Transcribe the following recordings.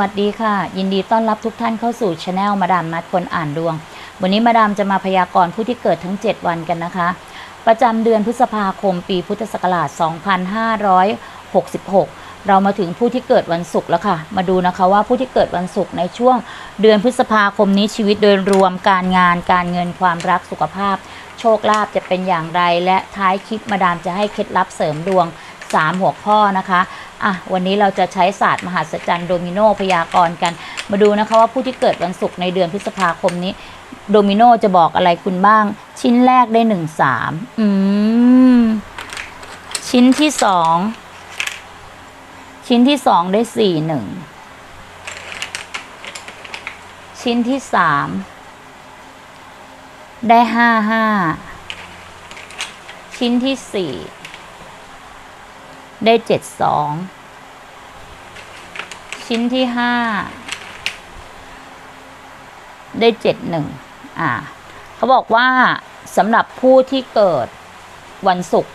วัสดีค่ะ ยินดีต้อนรับทุกท่านเข้าสู่ช anel มาดามนัดคนอ่านดวง วันนี้มาดามจะมาพยากรณ์ผู้ที่เกิดทั้ง 7 วันกันนะคะ ประจำเดือนพฤษภาคมปีพุทธศักราช 2566 เรามาถึงผู้ที่เกิดวันศุกร์แล้วค่ะ มาดูนะคะว่าผู้ที่เกิดวันศุกร์ในช่วงเดือนพฤษภาคมนี้ชีวิตโดยรวมการงานการเงินความรักสุขภาพ โชคลาภจะเป็นอย่างไร และท้ายคลิปมาดามจะให้เคล็ดลับเสริมดวง 3 หัวข้อนะคะอะวันนี้เราจะใช้ศาสตร์มหัศจรรย์โดมิโนพยากรณ์กัน มาดูนะคะว่าผู้ที่เกิดวันศุกร์ในเดือนพฤษภาคมนี้ โดมิโนจะบอกอะไรคุณบ้าง ชิ้นแรกได้หนึ่งสามอืมชิ้นที่สองชิ้นที่สองได้สี่หนึ่งชิ้นที่สามได้ห้าห้าชิ้นที่สี่ ได้เจ็ดสองชิ้นที่ห้าได้เจ็ดหนึ่งอ่าเขาบอกว่าสำหรับผู้ที่เกิดวันศุกร์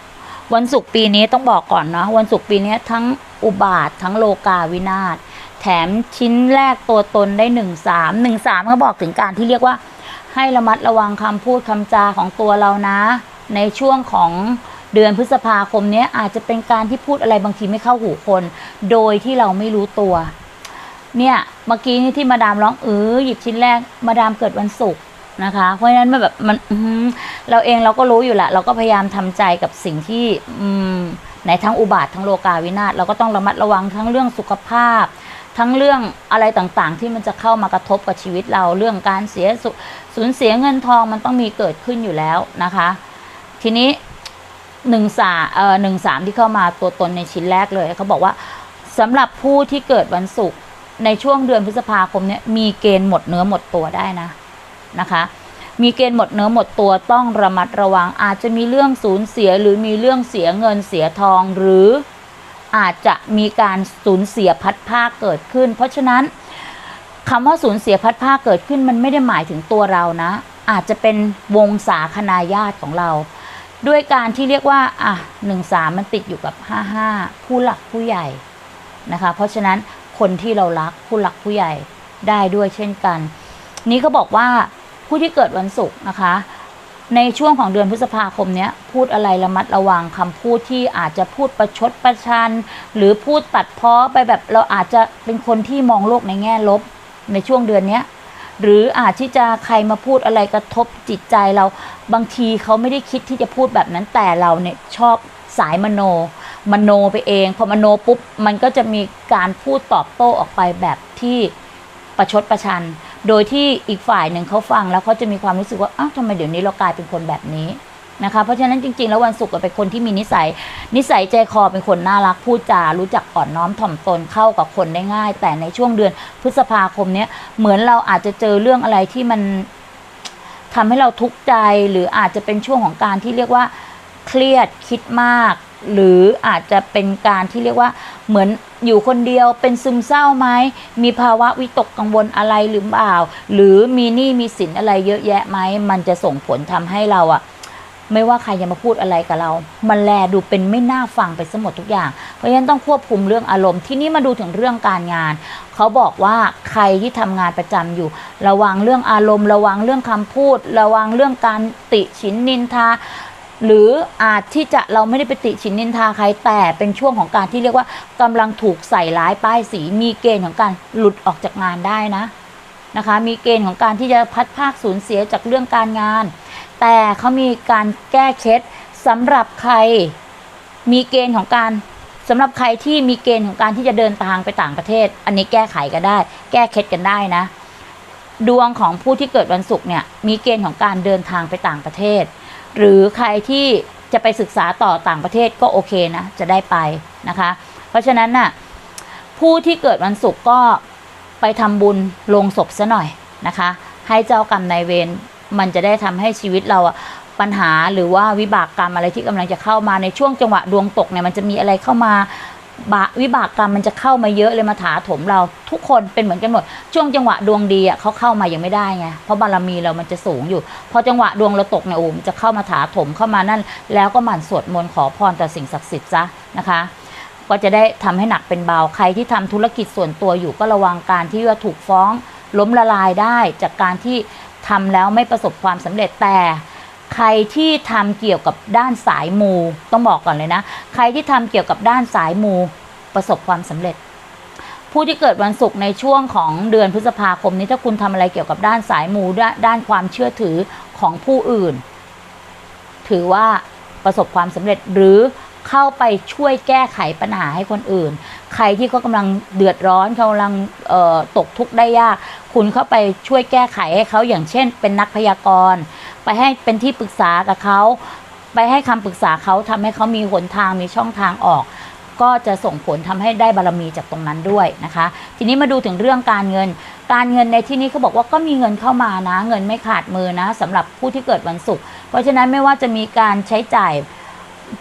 วันศุกร์ปีนี้ต้องบอกก่อนเนาะวันศุกร์ปีนี้ทั้งอุบาททั้งโลกาวินาศแถมชิ้นแรกตัวตนได้หนึ่งสามหนึ่งสามเขาบอกถึงการที่เรียกว่า ให้ระมัดระวังคำพูดคำจาของตัวเรานะ ในช่วงของ เดือนพฤษภาคมนี้อาจจะเป็นการที่พูดอะไรบางทีไม่เข้าหูคน โดยที่เราไม่รู้ตัว เนี่ยเมื่อกี้นี่ที่มาดามร้องเออหยิบชิ้นแรกมาดามเกิดวันศุกร์นะคะ เพราะฉะนั้นมันแบบมันเราเองเราก็รู้อยู่ละเราก็พยายามทำใจกับสิ่งที่อืมในทั้งอุบาททั้งโลกาวินาศเราก็ต้องระมัดระวังทั้งเรื่องสุขภาพ ทั้งเรื่องอะไรต่างๆ ที่มันจะเข้ามากระทบกับชีวิตเราเรื่องการเสียสูญเสียเงินทองมันต้องมีเกิดขึ้นอยู่แล้วนะคะ ทีนี้ หนึ่งสาเอ่อหนึ่งสามที่เข้ามาตัวตนในชิ้นแรกเลยเขาบอกว่าสำหรับผู้ที่เกิดวันศุกร์ในช่วงเดือนพฤษภาคมเนี่ยมีเกณฑ์หมดเนื้อหมดตัวได้นะนะคะ มีเกณฑ์หมดเนื้อหมดตัวต้องระมัดระวัง อาจจะมีเรื่องสูญเสียหรือมีเรื่องเสียเงินเสียทองหรืออาจจะมีการสูญเสียพัดภาคเกิดขึ้น เพราะฉะนั้นคำว่าสูญเสียพัดภาคเกิดขึ้นมันไม่ได้หมายถึงตัวเรานะ อาจจะเป็นวงศาคณาญาติของเรา ด้วยการที่เรียกว่าอะหนึ่งสามมันติดอยู่กับห้าห้าผู้หลักผู้ใหญ่นะคะ เพราะฉะนั้นคนที่เรารักผู้หลักผู้ใหญ่ได้ด้วยเช่นกัน นี้เขาบอกว่าผู้ที่เกิดวันศุกร์นะคะ ในช่วงของเดือนพฤษภาคมเนี้ยพูดอะไรระมัดระวังคำพูดที่อาจจะพูดประชดประชัน หรือพูดตัดเพ้อไปแบบเราอาจจะเป็นคนที่มองโลกในแง่ลบในช่วงเดือนเนี้ย หรืออาจที่จะใครมาพูดอะไรกระทบจิตใจเราบางทีเขาไม่ได้คิดที่จะพูดแบบนั้นแต่เราเนี่ยชอบสายมโน มโนไปเองพอมโนปุ๊บมันก็จะมีการพูดตอบโต้ออกไปแบบที่ประชดประชัน โดยที่อีกฝ่ายหนึ่งเขาฟังแล้วเขาจะมีความรู้สึกว่าอ้าวทำไมเดี๋ยวนี้เรากลายเป็นคนแบบนี้ นะคะเพราะฉะนั้นจริงๆ แล้ววันศุกร์เป็นคนที่มีนิสัย นิสัยใจคอเป็นคนน่ารักพูดจารู้จักอ่อนน้อมถ่อมตนเข้ากับคนได้ง่าย แต่ในช่วงเดือนพฤษภาคมเนี้ยเหมือนเราอาจจะเจอเรื่องอะไรที่มันทำให้เราทุกข์ใจหรืออาจจะเป็นช่วงของการที่เรียกว่าเครียดคิดมาก หรืออาจจะเป็นการที่เรียกว่าเหมือนอยู่คนเดียวเป็นซึมเศร้าไหมมีภาวะวิตกกังวลอะไรหรือเปล่า หรือมีหนี้มีสินอะไรเยอะแยะไหมมันจะส่งผลทำให้เราอะ ไม่ว่าใครจะมาพูดอะไรกับเรา มันแลดูเป็นไม่น่าฟังไปซะหมดทุกอย่าง เพราะฉะนั้นต้องควบคุมเรื่องอารมณ์ ที่นี่มาดูถึงเรื่องการงาน เขาบอกว่าใครที่ทำงานประจำอยู่ ระวังเรื่องอารมณ์ ระวังเรื่องคำพูด ระวังเรื่องการติฉินนินทาหรืออาจที่จะเราไม่ได้ไปติฉินนินทาใครแต่เป็นช่วงของการที่เรียกว่ากำลังถูกใส่ร้ายป้ายสีมีเกณฑ์ของการหลุดออกจากงานได้นะนะคะ มีเกณฑ์ของการที่จะพัดภาคสูญเสียจากเรื่องการงาน แต่เขามีการแก้เคล็ดสำหรับใครมีเกณฑ์ของการสำหรับใครที่มีเกณฑ์ของการที่จะเดินทางไปต่างประเทศ อันนี้แก้ไขกันได้ แก้เคล็ดกันได้นะ ดวงของผู้ที่เกิดวันศุกร์เนี่ยมีเกณฑ์ของการเดินทางไปต่างประเทศ หรือใครที่จะไปศึกษาต่อต่างประเทศก็โอเคนะ จะได้ไปนะคะ เพราะฉะนั้นน่ะผู้ที่เกิดวันศุกร์ก็ไปทำบุญลงศพซะหน่อยนะคะ ให้เจ้ากรรมนายเวร มันจะได้ทำให้ชีวิตเราอะปัญหาหรือว่าวิบากกรรมอะไรที่กำลังจะเข้ามาในช่วงจังหวะดวงตกเนี่ยมันจะมีอะไรเข้ามาบะวิบากกรรมมันจะเข้ามาเยอะเลยมาถาถมเราทุกคนเป็นเหมือนกันหมดช่วงจังหวะดวงดีอะเขาเข้ามายังไม่ได้ไงเพราะบารมีเรามันจะสูงอยู่ พอจังหวะดวงเราตกเนี่ยโอ้มจะเข้ามาถาถมเข้ามานั่น แล้วก็หมั่นสวดมนต์ขอพรต่อสิ่งศักดิ์สิทธิ์ซะนะคะก็จะได้ทำให้หนักเป็นเบาใครที่ทำธุรกิจส่วนตัวอยู่ก็ระวังการที่ว่าถูกฟ้องล้มละลายได้จากการที่ ทำแล้วไม่ประสบความสำเร็จแต่ใครที่ทำเกี่ยวกับด้านสายมู ต้องบอกก่อนเลยนะ ใครที่ทำเกี่ยวกับด้านสายมู ประสบความสำเร็จ ผู้ที่เกิดวันศุกร์ในช่วงของเดือนพฤษภาคมนี้ถ้าคุณทำอะไรเกี่ยวกับด้านสายมูด้านความเชื่อถือของผู้อื่น ถือว่าประสบความสำเร็จหรือ เข้าไปช่วยแก้ไขปัญหาให้คนอื่น ใครที่เขากำลังเดือดร้อนเขากำลังตกทุกข์ได้ยาก คุณเข้าไปช่วยแก้ไขให้เขาอย่างเช่น เป็นนักพยากรณ์ไปให้เป็นที่ปรึกษากับเขาไปให้คำปรึกษาเขาทำให้เขามีหนทางมีช่องทางออก ก็จะส่งผลทำให้ได้บารมีจากตรงนั้นด้วยนะคะ ทีนี้มาดูถึงเรื่องการเงิน การเงินในที่นี้เขาบอกว่าก็มีเงินเข้ามานะ เงินไม่ขาดมือนะสำหรับผู้ที่เกิดวันศุกร์เพราะฉะนั้นไม่ว่าจะมีการใช้จ่าย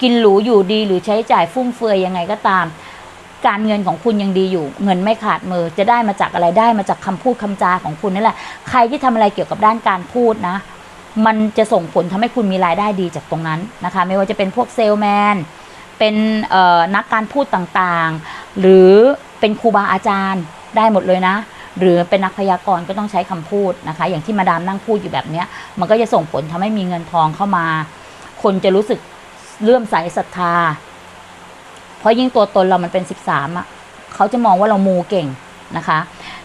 กินหรูอยู่ดีหรือใช้จ่ายฟุ่มเฟือยยังไงก็ตาม การเงินของคุณยังดีอยู่ เงินไม่ขาดมือจะได้มาจากอะไรได้มาจากคำพูดคำจาของคุณนี่นแหละใครที่ทำอะไรเกี่ยวกับด้านการพูดนะ มันจะส่งผลทำให้คุณมีรายได้ดีจากตรงนั้นนะคะ ไม่ว่าจะเป็นพวกเซลแมนเป็นนักการพูดต่างๆ หรือเป็นครูบาอาจารย์ได้หมดเลยนะ หรือเป็นนักพยากรณ์ก็ต้องใช้คำพูดนะคะ อย่างที่มาดามนั่งพูดอยู่แบบนี้มันก็จะส่งผลทำให้มีเงินทองเข้ามา คนจะรู้สึก เลื่อมใสศรัทธา เพราะยิ่งตัวตนเรามันเป็น 13อะเขาจะมองว่าเรามูเก่งนะคะ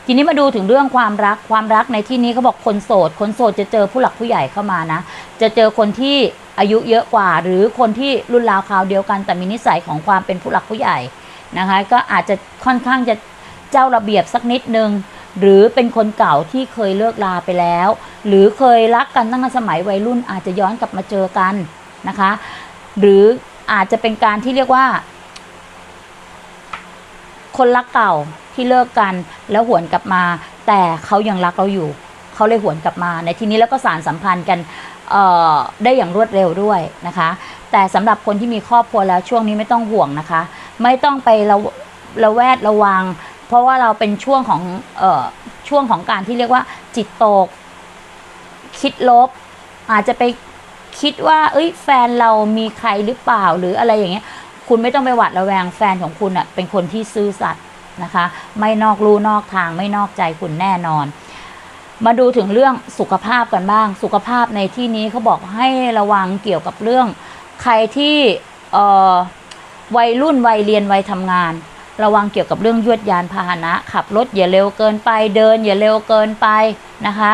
ทีนี้มาดูถึงเรื่องความรักความรักในที่นี้เขาบอกคนโสด คนโสดจะเจอผู้หลักผู้ใหญ่เข้ามานะ จะเจอคนที่อายุเยอะกว่า หรือคนที่รุ่นราวคราวเดียวกัน แต่มีนิสัยของความเป็นผู้หลักผู้ใหญ่นะคะ ก็อาจจะค่อนข้างจะเจ้าระเบียบสักนิดนึงหรือเป็นคนเก่าที่เคยเลิกลาไปแล้ว หรือเคยรักกันตั้งแต่สมัยวัยรุ่นอาจจะย้อนกลับมาเจอกันนะคะ หรืออาจจะเป็นการที่เรียกว่า คนรักเก่าที่เลิกกันแล้วหวนกลับมา แต่เขายังรักเราอยู่ เขาเลยหวนกลับมา ในที่นี้แล้วก็สารสัมพันธ์กันได้อย่างรวดเร็วด้วยนะคะ แต่สำหรับคนที่มีครอบครัวแล้วช่วงนี้ไม่ต้องห่วงนะคะ ไม่ต้องไประระแวดระวัง เพราะว่าเราเป็นช่วงของออช่วงของการที่เรียกว่าจิตตก คิดลบ อาจจะไป คิดว่า เอ้ยแฟนเรามีใครหรือเปล่าหรืออะไรอย่างเงี้ย คุณไม่ต้องไปหวาดระแวงแฟนของคุณอะเป็นคนที่ซื่อสัตย์นะคะ ไม่นอกลู่นอกทางไม่นอกใจคุณแน่นอน มาดูถึงเรื่องสุขภาพกันบ้าง สุขภาพในที่นี้เขาบอกให้ระวังเกี่ยวกับเรื่อง ใครที่เอ่อวัยรุ่นวัยเรียนวัยทำงาน ระวังเกี่ยวกับเรื่องยวดยานพาหนะ ขับรถอย่าเร็วเกินไปเดินอย่าเร็วเกินไปนะคะ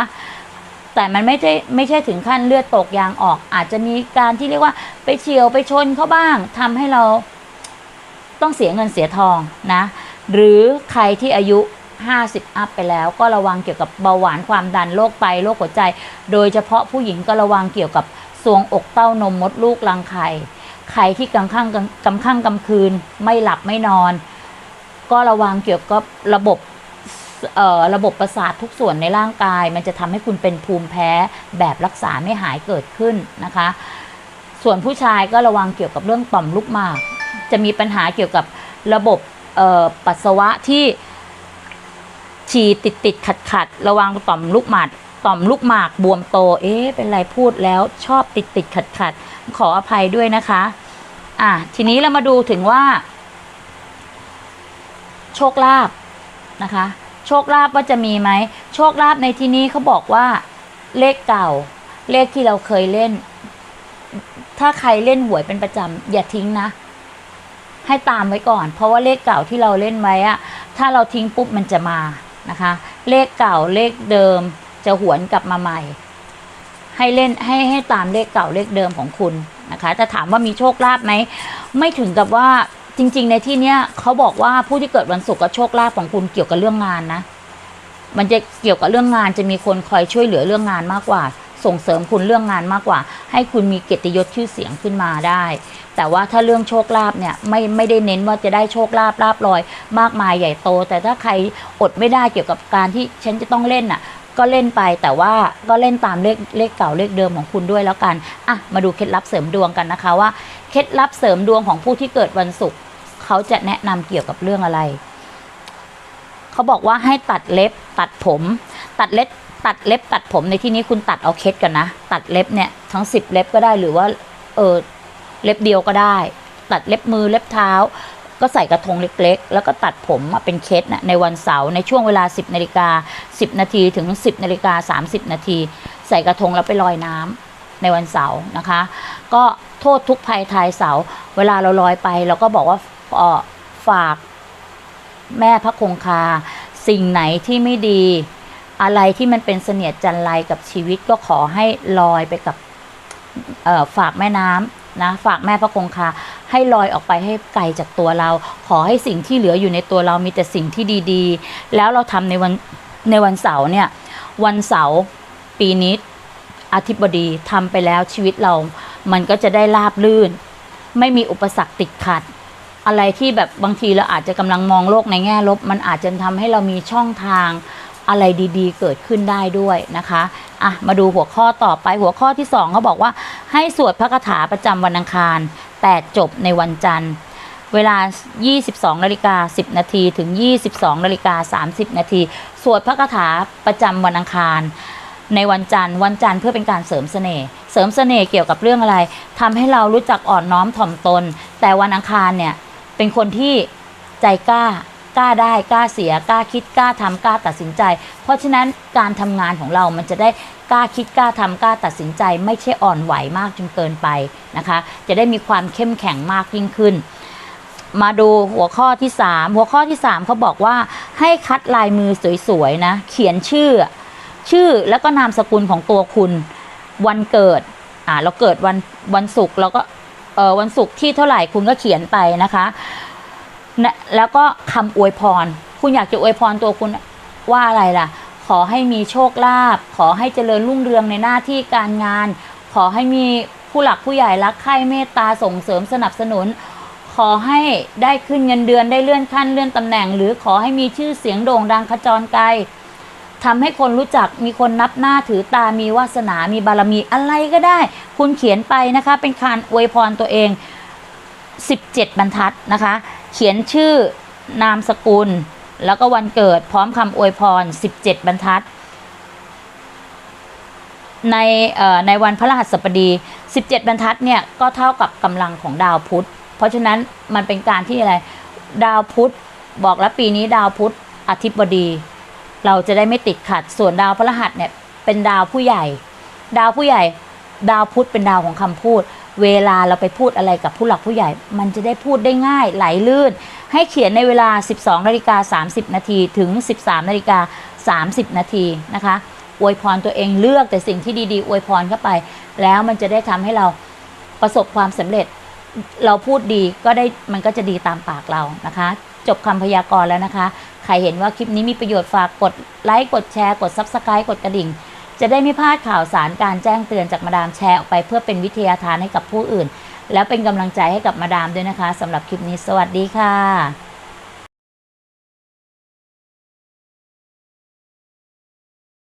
แต่มันไม่ใช่ไม่ใช่ถึงขั้นเลือดตกยางออก อาจจะมีการที่เรียกว่าไปเฉียวไปชนเขาบ้างทำให้เราต้องเสียเงินเสียทองนะ หรือใครที่อายุ 50 อัพไปแล้ว ก็ระวังเกี่ยวกับเบาหวานความดันโรคไตโรคหัวใจ โดยเฉพาะผู้หญิงก็ระวังเกี่ยวกับทรวงอกเต้านมมดลูกรังไข่ใครที่กำข้างกำข้างกำคืนไม่หลับไม่นอน ก็ระวังเกี่ยวกับระบบ ระบบประสาททุกส่วนในร่างกาย มันจะทำให้คุณเป็นภูมิแพ้แบบรักษาไม่หายเกิดขึ้นนะคะ ส่วนผู้ชายก็ระวังเกี่ยวกับเรื่องต่อมลูกหมาก จะมีปัญหาเกี่ยวกับระบบปัสสาวะที่ฉี่ติดติดขัดขัดระวังต่อมลูกหมากต่อมลูกหมากบวมโต เอ๊ะ เป็นไรพูดแล้วชอบติดติดขัดขัดขออภัยด้วยนะคะ อะ ทีนี้เรามาดูถึงว่า โชคลาภนะคะ โชคลาภว่าจะมีไหมโชคลาภในที่นี้เขาบอกว่าเลขเก่า เลขที่เราเคยเล่น ถ้าใครเล่นหวยเป็นประจำอย่าทิ้งนะ ให้ตามไว้ก่อน เพราะว่าเลขเก่าที่เราเล่นไว้อะถ้าเราทิ้งปุ๊บมันจะมานะคะ เลขเก่าเลขเดิมจะหวนกลับมาใหม่ ให้เล่นให้ให้ตามเลขเก่าเลขเดิมของคุณนะคะจะถามว่ามีโชคลาภไหมไม่ถึงกับว่า จริง ๆ ในที่เนี้ยเขาบอกว่าผู้ที่เกิดวันศุกร์กับโชคลาภของคุณเกี่ยวกับเรื่องงานนะ มันจะเกี่ยวกับเรื่องงานจะมีคนคอยช่วยเหลือเรื่องงานมากกว่า ส่งเสริมคุณเรื่องงานมากกว่า ให้คุณมีเกียรติยศชื่อเสียงขึ้นมาได้ แต่ว่าถ้าเรื่องโชคลาภเนี่ยไม่ไม่ได้เน้นว่าจะได้โชคลาภลาบลอย มากมายใหญ่โต แต่ถ้าใครอดไม่ได้เกี่ยวกับการที่ฉันจะต้องเล่นน่ะก็เล่นไปแต่ว่าก็เล่นตามเลขเลขเก่าเลขเดิมของคุณด้วยแล้วกัน อะ มาดูเคล็ดลับเสริมดวงกันนะคะว่า เคล็ดลับเสริมดวงของผู้ที่เกิดวันศุกร์ เขาจะแนะนำเกี่ยวกับเรื่องอะไร เขาบอกว่าให้ตัดเล็บตัดผม ตัดเล็บตัดเล็บตัดผมในที่นี้คุณตัดเอาเคสกันนะ ตัดเล็บเนี่ยทั้งสิบเล็บก็ได้หรือว่าเออเล็บเดียวก็ได้ ตัดเล็บมือเล็บเท้า ก็ใส่กระทงเล็กๆ แล้วก็ตัดผมมาเป็นเคสนะในวันเสาร์ในช่วงเวลา 10นาฬิกา10 นาทีถึง 10นาฬิกา30 นาที ใส่กระทงแล้วไปลอยน้ำในวันเสาร์นะคะ ก็โทษทุกภัยทายเสาร์เวลาเราลอยไปเราก็บอกว่า ฝากแม่พระคงคา สิ่งไหนที่ไม่ดี อะไรที่มันเป็นเสนียดจันไรกับชีวิตก็ขอให้ลอยไปกับฝากแม่น้ำนะฝากแม่พระคงคา ให้ลอยออกไปให้ไกลจากตัวเรา ขอให้สิ่งที่เหลืออยู่ในตัวเรามีแต่สิ่งที่ดีๆ แล้วเราทำในวันในวันเสาร์เนี่ยวันเสาร์ปีนี้อาทิบดีทำไปแล้วชีวิตเรา มันก็จะได้ราบลื่น ไม่มีอุปสรรคติดขัด อะไรที่แบบบางทีเราอาจจะกำลังมองโลกในแง่ลบ มันอาจจะทำให้เรามีช่องทางอะไรดีๆ เกิดขึ้นได้ด้วยนะคะอะมาดูหัวข้อต่อไปหัวข้อที่สองเขาบอกว่าให้สวดพระคาถาประจำวันอังคาร แต่จบในวันจันทร์ เวลา 22นาฬิกา10 นาทีถึง 22นาฬิกา30 นาทีสวดพระคาถาประจำวันอังคารในวันจันทร์วันจันทร์เพื่อเป็นการเสริมเสน่ห์เสริมเสน่ห์เกี่ยวกับเรื่องอะไรทำให้เรารู้จักอ่อนน้อมถ่อมตน แต่วันอังคารเนี่ย เป็นคนที่ใจกล้ากล้าได้กล้าเสียกล้าคิดกล้าทำกล้าตัดสินใจ เพราะฉะนั้นการทำงานของเรามันจะได้กล้าคิดกล้าทำกล้าตัดสินใจ ไม่ใช่อ่อนไหวมากจนเกินไปนะคะ จะได้มีความเข้มแข็งมากยิ่งขึ้น มาดูหัวข้อที่ 3 หัวข้อที่ 3เขาบอกว่าให้คัดลายมือสวยๆนะ เขียนชื่อ ชื่อแล้วก็นามสกุลของตัวคุณ วันเกิดอ่าเราเกิดวันวันศุกร์เราก็ วันศุกร์ที่เท่าไหร่คุณก็เขียนไปนะคะนะแล้วก็คำอวยพร คุณอยากจะอวยพรตัวคุณว่าอะไรล่ะ ขอให้มีโชคลาภขอให้เจริญรุ่งเรืองในหน้าที่การงาน ขอให้มีผู้หลักผู้ใหญ่รักใคร่เมตตาส่งเสริมสนับสนุน ขอให้ได้ขึ้นเงินเดือนได้เลื่อนขั้นเลื่อนตำแหน่ง หรือขอให้มีชื่อเสียงโด่งดังขจรไกล ทำให้คนรู้จักมีคนนับหน้าถือตามีวาสนามีบารมีอะไรก็ได้ คุณเขียนไปนะคะเป็นการอวยพรตัวเอง 17 บรรทัดนะคะ เขียนชื่อนามสกุล แล้วก็วันเกิดพร้อมคำอวยพร 17 บรรทัด ในในวันพระรหัสบดี 17 บรรทัดเนี่ยก็เท่ากับกำลังของดาวพุธ เพราะฉะนั้นมันเป็นการที่อะไร ดาวพุธบอกแล้วปีนี้ดาวพุธอาทิบดี เราจะได้ไม่ติดขัด ส่วนดาวพฤหัสเนี่ยเป็นดาวผู้ใหญ่ ดาวผู้ใหญ่ ดาวพุธเป็นดาวของคำพูด เวลาเราไปพูดอะไรกับผู้หลักผู้ใหญ่ มันจะได้พูดได้ง่ายไหลลื่น ให้เขียนในเวลา 12นาฬิกา30 นาทีถึง 13นาฬิกา30 นาทีนะคะอวยพรตัวเองเลือกแต่สิ่งที่ดีๆอวยพรเข้าไป แล้วมันจะได้ทำให้เราประสบความสำเร็จ เราพูดดีก็ได้มันก็จะดีตามปากเรานะคะ จบคำพยากรณ์แล้วนะคะ รเห็นว่าคลิปนี้มีประโยชน์ฝากกดไลค์กดแชร์กด Subscribe กดกระดิ่ง จะได้ไม่พลาดข่าวสารการแจ้งเตือนจากมาดามแชร์ออกไปเพื่อเป็นวิทยาทานให้กับผู้อื่น แล้วเป็นกำลังใจให้กับมาดามด้วยนะคะสำหรับคลิปนี้สวัสดีค่ะ